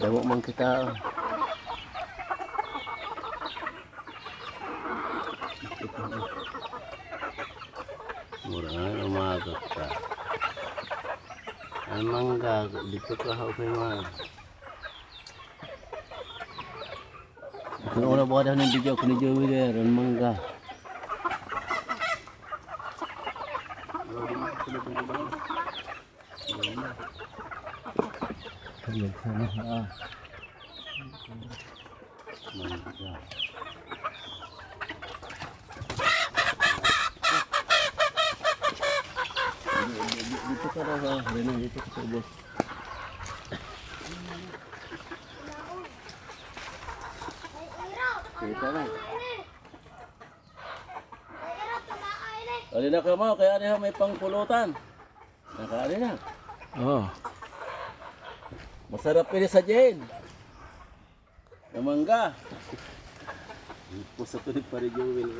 Dawa man kita. Murah na umagot ka. Ang mangga, dito ka okay man. Kung una buka video, kung Mangga. Dito ka daw ha. Dito, dito ka sa ubos. Kita na. Ali ka mo, kaya niya may pangpulutan. Nakaali na. Oh. Masarap pili sa Jane. Namangga. Pusa to ni pare Joel.